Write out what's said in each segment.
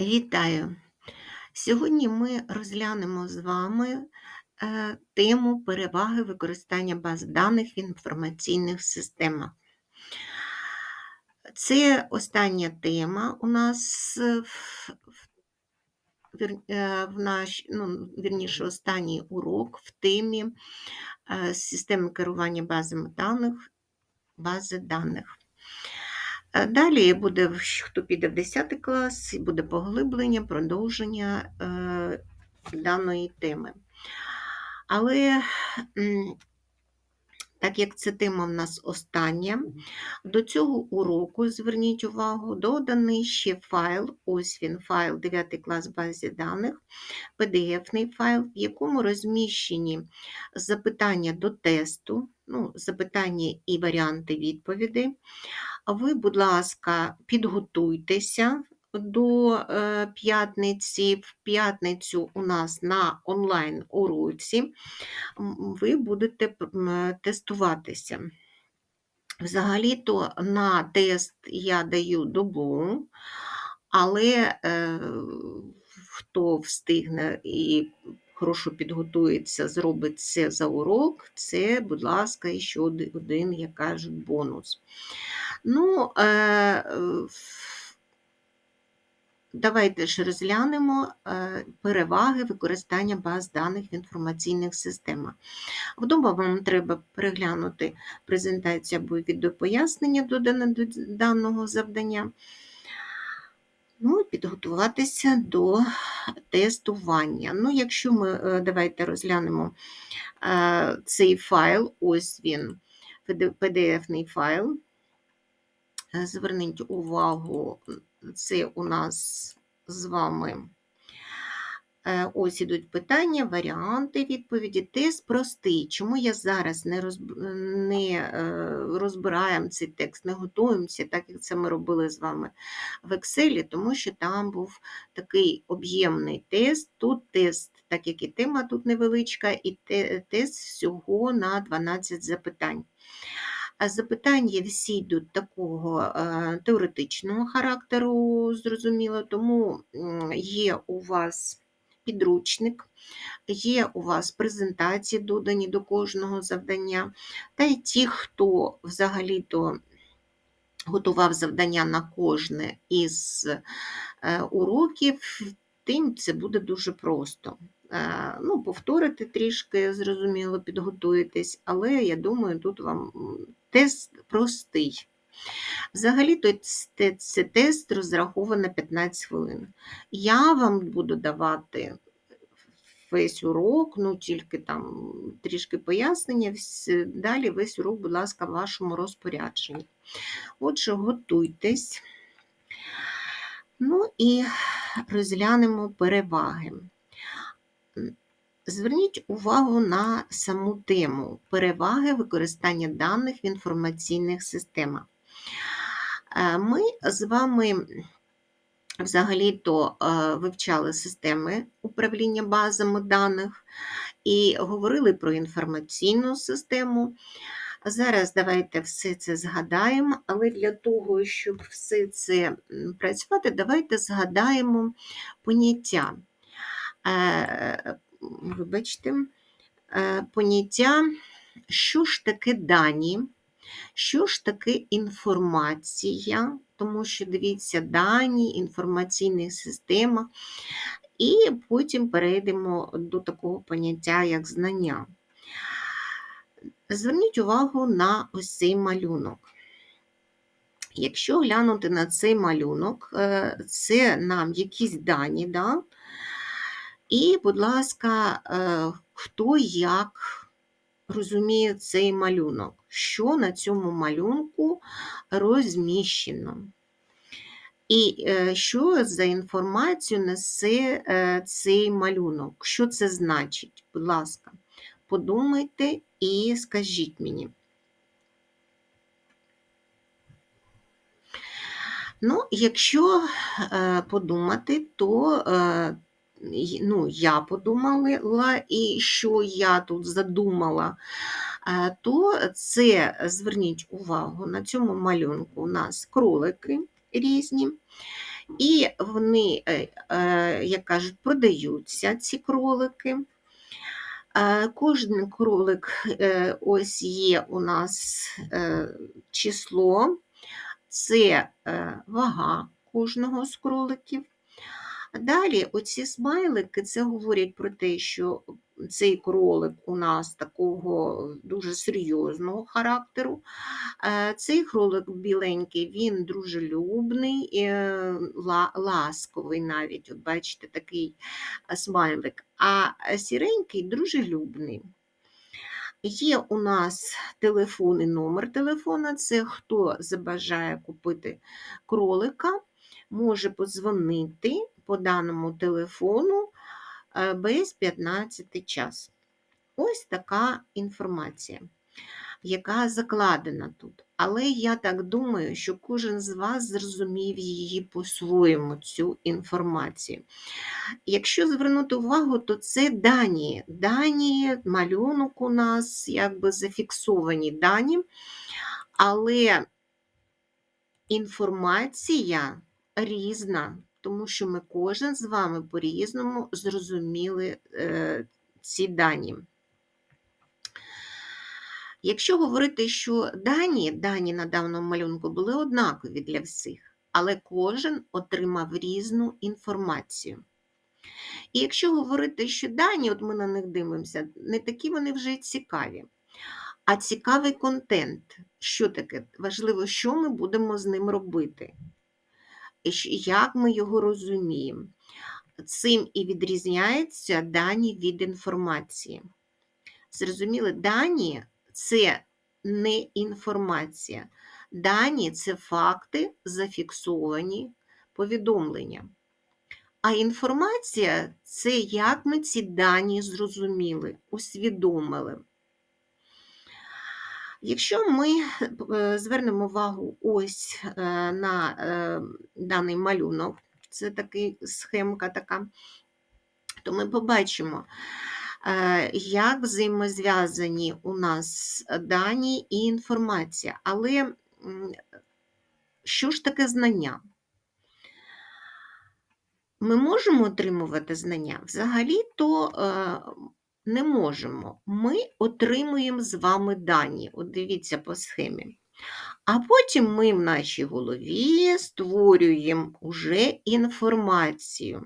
Вітаю! Сьогодні ми розглянемо з вами е, тему переваги використання баз даних в інформаційних системах. Це остання тема у нас в, е, наш, ну, вірніше, останній урок в темі е, системи керування базами даних, бази даних. Е, Далі буде, хто піде в 10 клас, буде поглиблення, продовження е, даної теми. Але так як ця тема в нас остання, до цього уроку, зверніть увагу, доданий ще файл, ось він, файл 9 клас базі даних, PDF-ний файл, в якому розміщені запитання до тесту, ну, запитання і варіанти відповідей. Ви, будь ласка, підготуйтеся до е, п'ятниці. В п'ятницю у нас на онлайн-уроці ви будете тестуватися. Взагалі-то на тест я даю добу, але е, хто встигне і хорошо підготується, зробить це за урок, це, будь ласка, ще один, як кажуть, бонус. Ну, е, е, давайте ж розглянемо е, переваги використання баз даних в інформаційних системах. Вдома вам треба переглянути презентацію або відеопояснення до даного завдання. Ну, підготуватися до тестування. Ну, якщо ми е, давайте розглянемо е, цей файл, ось він, PDF-ний файл. Е, Зверніть увагу, це у нас з вами ось ідуть питання, варіанти відповіді. Тест простий. Чому я зараз не, не е, розбираємо цей текст, не готуємося, так як це ми робили з вами в Excel, тому що там був такий об'ємний тест. Тут тест, так як і тема тут невеличка, і тест всього на 12 запитань. А Запитання всі йдуть такого е, теоретичного характеру, зрозуміло, тому є у вас підручник, є у вас презентації додані до кожного завдання. Та й ті, хто взагалі-то готував завдання на кожне із е, уроків, тим це буде дуже просто. Е, Ну, повторити трішки, зрозуміло, підготуєтесь, але я думаю, тут вам тест простий. Взагалі, це тест розрахований на 15 хвилин. Я вам буду давати весь урок, ну тільки там трішки пояснення, далі весь урок, будь ласка, в вашому розпорядженні. Отже, готуйтесь. Ну і розглянемо переваги. Зверніть увагу на саму тему переваги використання даних в інформаційних системах. Ми з вами взагалі-то е, вивчали системи управління базами даних і говорили про інформаційну систему. Зараз давайте все це згадаємо, але для того, щоб все це працювати, давайте згадаємо поняття. Е, Вибачте, е, поняття, що ж таке дані, що ж таке інформація, тому що дивіться дані, інформаційних система, і потім перейдемо до такого поняття, як знання. Зверніть увагу на ось цей малюнок. Якщо глянути на цей малюнок, е, це нам якісь дані, да? і, будь ласка, е, хто як розуміє цей малюнок, що на цьому малюнку розміщено. І е, що за інформацію несе е, цей малюнок? Що це значить? Будь ласка, подумайте і скажіть мені. Ну, якщо е, подумати, то ну, я подумала, і що я тут задумала, е, то це зверніть увагу, на цьому малюнку у нас кролики різні. І вони, е, е, як кажуть, продаються ці кролики. Кожен кролик, ось є у нас число, це вага кожного з кроликів. Далі оці смайлики це говорять про те, що цей кролик у нас такого дуже серйозного характеру. Е, Цей кролик біленький, він дружелюбний, е, ласковий навіть, от бачите, такий е, смайлик, а сіренький дружелюбний. Є у нас телефон і номер телефона. Це хто забажає купити кролика, може подзвонити по даному телефону е, без 15 час. Ось така інформація, яка закладена тут. Але я так думаю, що кожен з вас зрозумів її по-своєму, цю інформацію. Якщо звернути увагу, то це дані. Дані, малюнок у нас якби зафіксовані дані, але інформація різна, тому що ми кожен з вами по-різному зрозуміли е, ці дані. Якщо говорити, що дані, дані на даному малюнку були однакові для всіх, але кожен отримав різну інформацію. І якщо говорити, що дані, от ми на них дивимося, не такі вони вже цікаві, а цікавий контент. Що таке? Важливо, що ми будемо з ним робити, як ми його розуміємо. Цим і відрізняються дані від інформації. Зрозуміли, дані це не інформація. Дані це факти, зафіксовані повідомлення. А інформація це як ми ці дані зрозуміли, усвідомили. Якщо ми е, звернемо увагу ось е, на е, даний малюнок, це такий схемка така, то ми побачимо, як взаємозв'язані у нас дані і інформація. Але що ж таке знання? Ми можемо отримувати знання? Взагалі-то е, не можемо. Ми отримуємо з вами дані. От дивіться по схемі. А потім ми в нашій голові створюємо уже інформацію.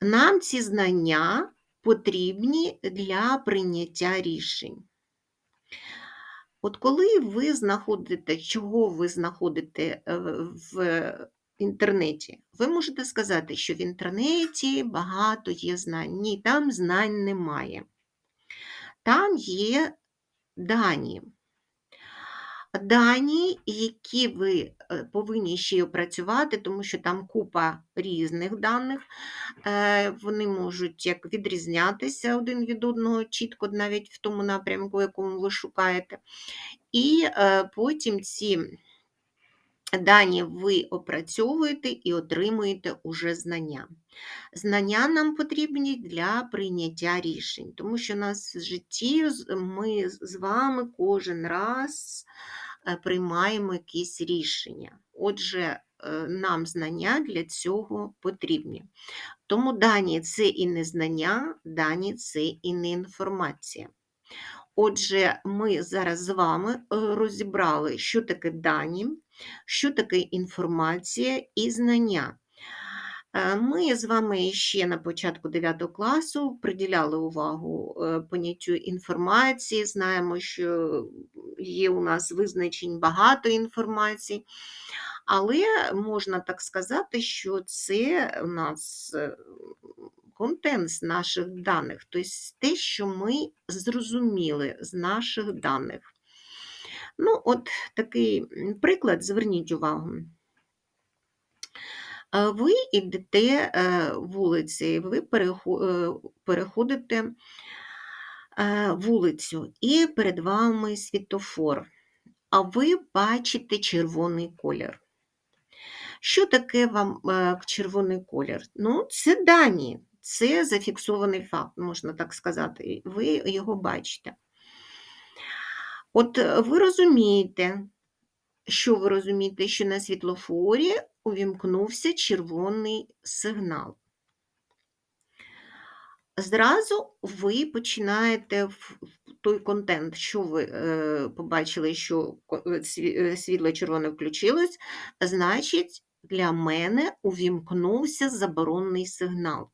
Нам ці знання потрібні для прийняття рішень. От коли ви знаходите, чого ви знаходите е, в інтернеті, ви можете сказати, що в інтернеті багато є знань. Ні, там знань немає. Там є дані. Дані, які ви е, повинні ще опрацювати, тому що там купа різних даних, Е, вони можуть як відрізнятися один від одного, чітко навіть в тому напрямку, якому ви шукаєте. І е, потім ці дані ви опрацьовуєте і отримуєте уже знання. Знання нам потрібні для прийняття рішень, тому що у нас в житті ми з вами кожен раз е, приймаємо якісь рішення. Отже, е, нам знання для цього потрібні. Тому дані це і не знання, дані це і не інформація. Отже, ми зараз з вами е, розібрали, що таке дані, що таке інформація і знання. Е, Ми з вами ще на початку 9 класу приділяли увагу е, поняттю інформації. Знаємо, що є у нас визначень багато інформації, але можна так сказати, що це у нас контент з наших даних, тобто те, що ми зрозуміли з наших даних. Ну, от такий приклад, зверніть увагу. Е, Ви йдете е, вулицею, ви е, переходите вулицю, і перед вами світофор, а ви бачите червоний колір. Що таке вам червоний колір? Ну, це дані, це зафіксований факт, можна так сказати. Ви його бачите. От е, ви розумієте, що ви розумієте, що на світлофорі увімкнувся червоний сигнал. Зразу ви починаєте в той контент, що ви е, побачили, що е, світло червоне включилось, значить, для мене увімкнувся заборонний сигнал.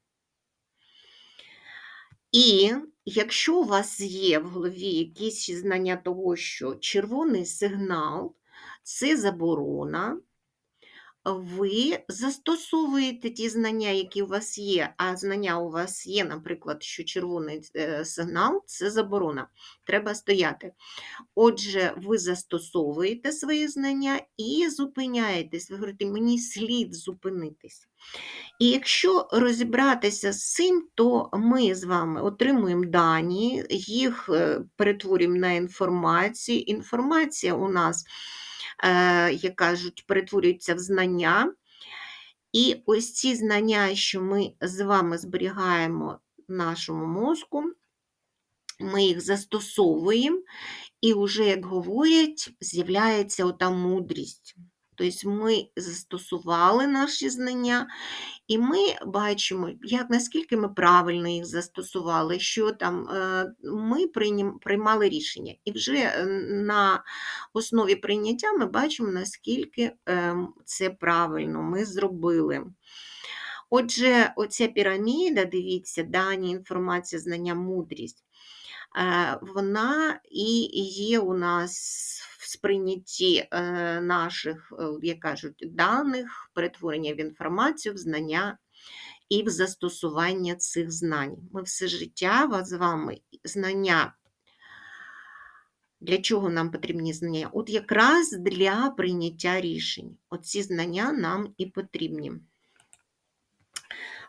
І якщо у вас є в голові якісь знання того, що червоний сигнал це заборона, ви застосовуєте ті знання, які у вас є, а знання у вас є, наприклад, що червоний е, сигнал це заборона. Треба стояти. Отже, ви застосовуєте свої знання і зупиняєтесь. Ви говорите, мені слід зупинитись. І якщо розібратися з цим, то ми з вами отримуємо дані, їх е, перетворюємо на інформацію. Інформація у нас, як кажуть, перетворюються в знання. І ось ці знання, що ми з вами зберігаємо в нашому мозку, ми їх застосовуємо, і вже, як говорять, з'являється ота мудрість. Тобто ми застосували наші знання, і ми бачимо, як наскільки ми правильно їх застосували, що там е, ми приймали рішення. І вже е, на основі прийняття ми бачимо, наскільки ем, це правильно ми зробили. Отже, оця піраміда, дивіться, дані, інформація, знання, мудрість. Е, Вона і є у нас в сприйнятті е, наших, е, як кажуть, даних, перетворення в інформацію, в знання і в застосування цих знань. Ми все життя з вами знання. Для чого нам потрібні знання? От якраз для прийняття рішень. Оці знання нам і потрібні.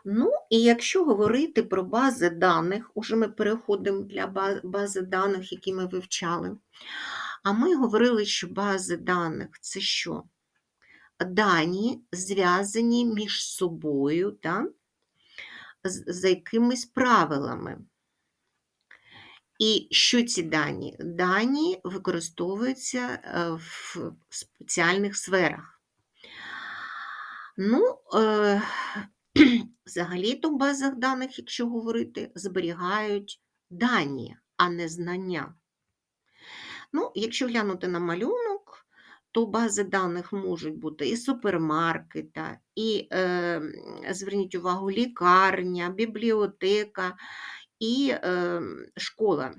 Ну, і якщо говорити про бази даних, уже ми переходимо для бази даних, які ми вивчали. А ми говорили, що бази даних це що? Дані зв'язані між собою з, за якимись правилами. І що ці дані? Дані використовуються е, в спеціальних сферах. Ну, е, взагалі-то в базах даних, якщо говорити, зберігають дані, а не знання. Ну, якщо глянути на малюнок, то бази даних можуть бути і супермаркета, і, е, зверніть увагу, лікарня, бібліотека і е, школа.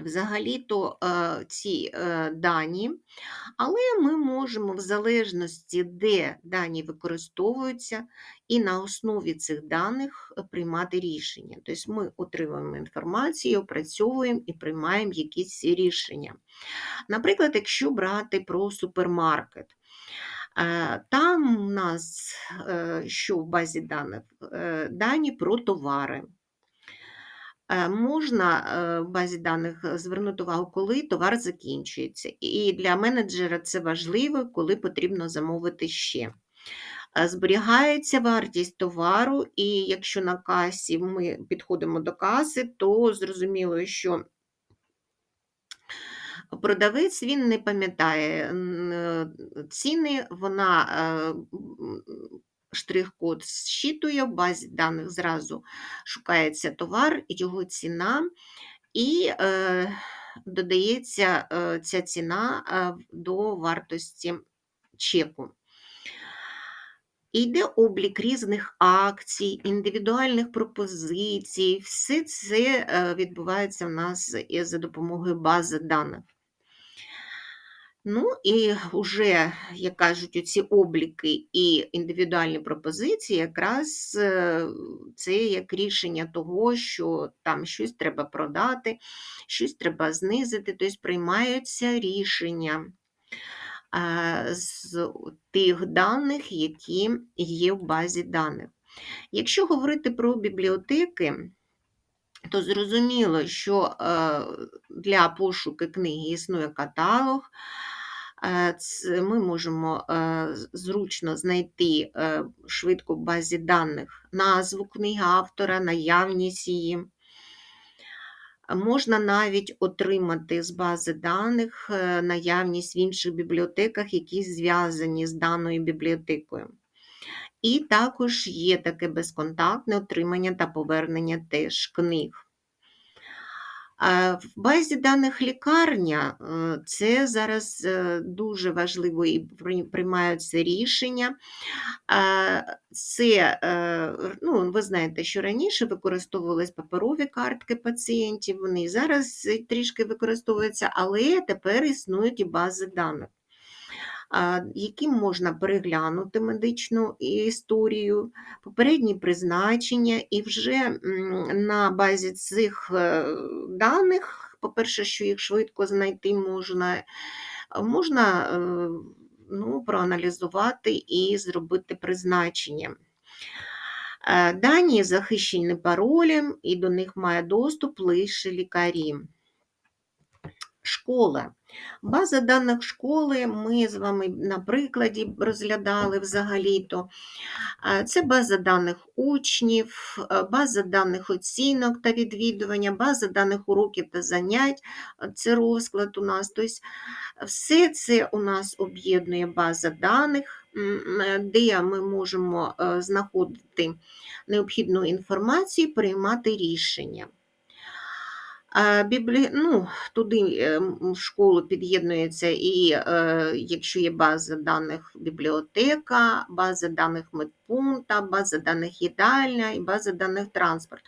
Взагалі-то е, ці е, дані, але ми можемо в залежності, де дані використовуються, і на основі цих даних е, приймати рішення. Тобто ми отримуємо інформацію, опрацьовуємо і приймаємо якісь рішення. Наприклад, якщо брати про супермаркет, там у нас що в базі даних? Дані про товари. Е, Можна е, в базі даних звернути увагу, коли товар закінчується. І для менеджера це важливо, коли потрібно замовити ще. Е, Зберігається вартість товару, і якщо на касі ми підходимо до каси, то зрозуміло, що продавець він не пам'ятає е, ціни, вона е, штрих-код зчитує, в базі даних зразу шукається товар, його ціна, і е, додається е, ця ціна е, до вартості чеку. Йде облік різних акцій, індивідуальних пропозицій. Все це е, відбувається в нас за допомогою бази даних. Ну і вже, як кажуть, ці обліки і індивідуальні пропозиції, якраз е, це як рішення того, що там щось треба продати, щось треба знизити, тобто приймаються рішення з тих даних, які є в базі даних. Якщо говорити про бібліотеки, то зрозуміло, що е, для пошуку книги існує каталог. Е, Ми можемо е, зручно знайти е, швидко в базі даних назву книги автора, наявність її. Можна навіть отримати з бази даних наявність в інших бібліотеках, які зв'язані з даною бібліотекою. І також є таке безконтактне отримання та повернення теж книг. В базі даних лікарня е, це зараз е, дуже важливо і приймаються рішення. Це, е, ну, ви знаєте, що раніше використовувались паперові картки пацієнтів, вони зараз трішки використовуються, але тепер існують і бази даних яким можна переглянути медичну історію, попередні призначення, і вже на базі цих е, даних, по-перше, що їх швидко знайти можна, можна е, ну, проаналізувати і зробити призначення. Е, дані захищені паролем, і до них має доступ лише лікарі. Школа. База даних школи ми з вами на прикладі розглядали взагалі-то. Це база даних учнів, база даних оцінок та відвідування, база даних уроків та занять, це розклад у нас. Тобто Все це у нас об'єднує база даних, де ми можемо е, знаходити необхідну інформацію, і приймати рішення. Біблі... ну, Туди е, в школу під'єднується і е, якщо є база даних бібліотека, база даних медпункта, база даних їдальня і база даних транспорт.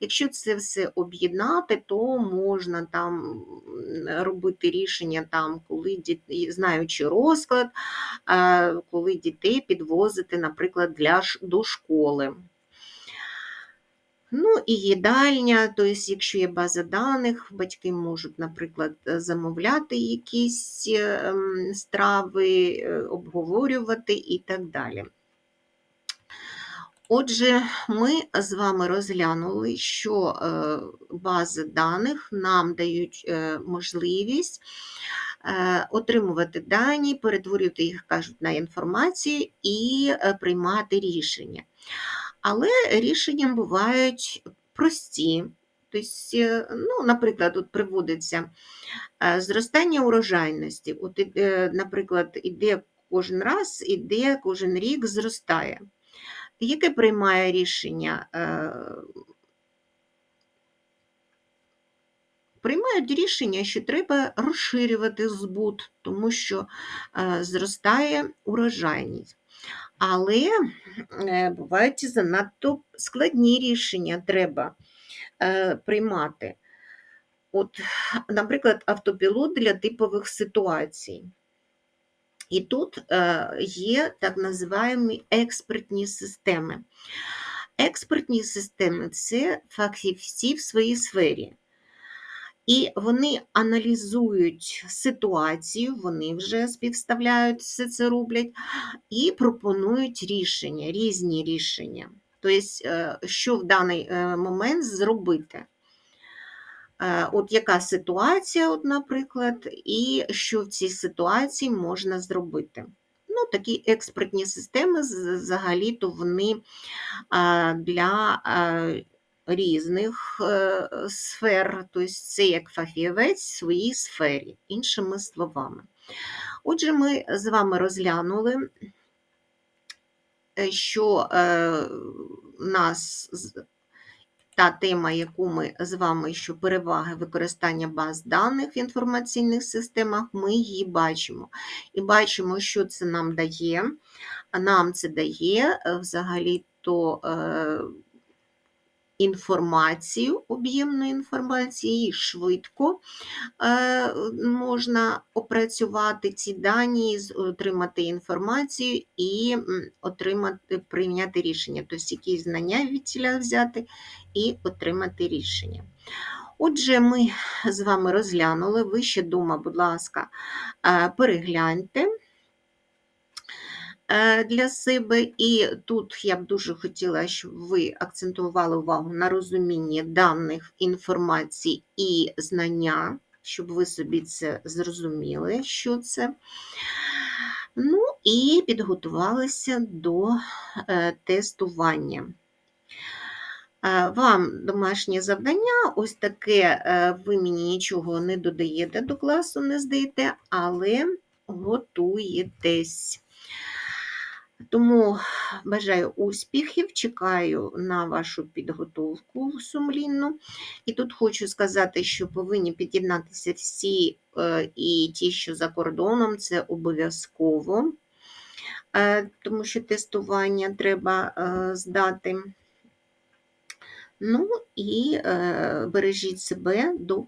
Якщо це все об'єднати, то можна там робити рішення, там, коли діти, знаючи розклад, коли дітей підвозити, наприклад, для, до школи. Ну і їдальня, тобто, якщо є база даних, батьки можуть, наприклад, е, замовляти якісь е, страви, е, обговорювати і так далі. Отже, ми з вами розглянули, що бази даних нам дають можливість отримувати дані, перетворювати їх, кажуть, на інформацію і приймати рішення. Але рішення бувають прості. Тобто, е, ну, Наприклад, тут приводиться е, зростання урожайності. От, е, Наприклад, іде кожен раз, іде кожен рік зростає. Яке приймає рішення? Приймають рішення, що треба розширювати збут, тому що зростає урожайність. Але е, бувають занадто складні рішення треба е, приймати. От, Наприклад, автопілот для типових ситуацій. І тут е, є так називаємо експертні системи. Експертні системи це фахівці в своїй сфері. І вони аналізують ситуацію, вони вже співставляють все це роблять і пропонують рішення, різні рішення. Тобто, е, що в даний е, момент зробити. Е, от яка ситуація, от, наприклад, і що в цій ситуації можна зробити. Ну, Такі експертні системи взагалі-то вони для різних е, сфер, тобто це як фахівець в своїй сфері, іншими словами. Отже, ми з вами розглянули, е, що е, нас та тема, яку ми з вами, що переваги використання баз даних в інформаційних системах, ми її бачимо. І бачимо, що це нам дає. Нам це дає взагалі-то інформацію, об'ємну інформацію, і швидко е, можна опрацювати ці дані, отримати інформацію і отримати, прийняти рішення, тобто якісь знання від ціля взяти і отримати рішення. Отже, ми з вами розглянули, ви ще дома, будь ласка, е, перегляньте. Е, для себе. І тут я б дуже хотіла, щоб ви акцентували увагу на розумінні даних інформації і знання, щоб ви собі це зрозуміли, що це. Ну і підготувалися до е, тестування. Е, Вам домашнє завдання, ось таке, е, ви мені нічого не додаєте до класу, не здаєте, але готуєтесь. Тому бажаю успіхів, чекаю на вашу підготовку сумлінну. І тут хочу сказати, що повинні під'єднатися всі е, і ті, що за кордоном, це обов'язково, е, тому що тестування треба е, здати. Ну і бережіть себе до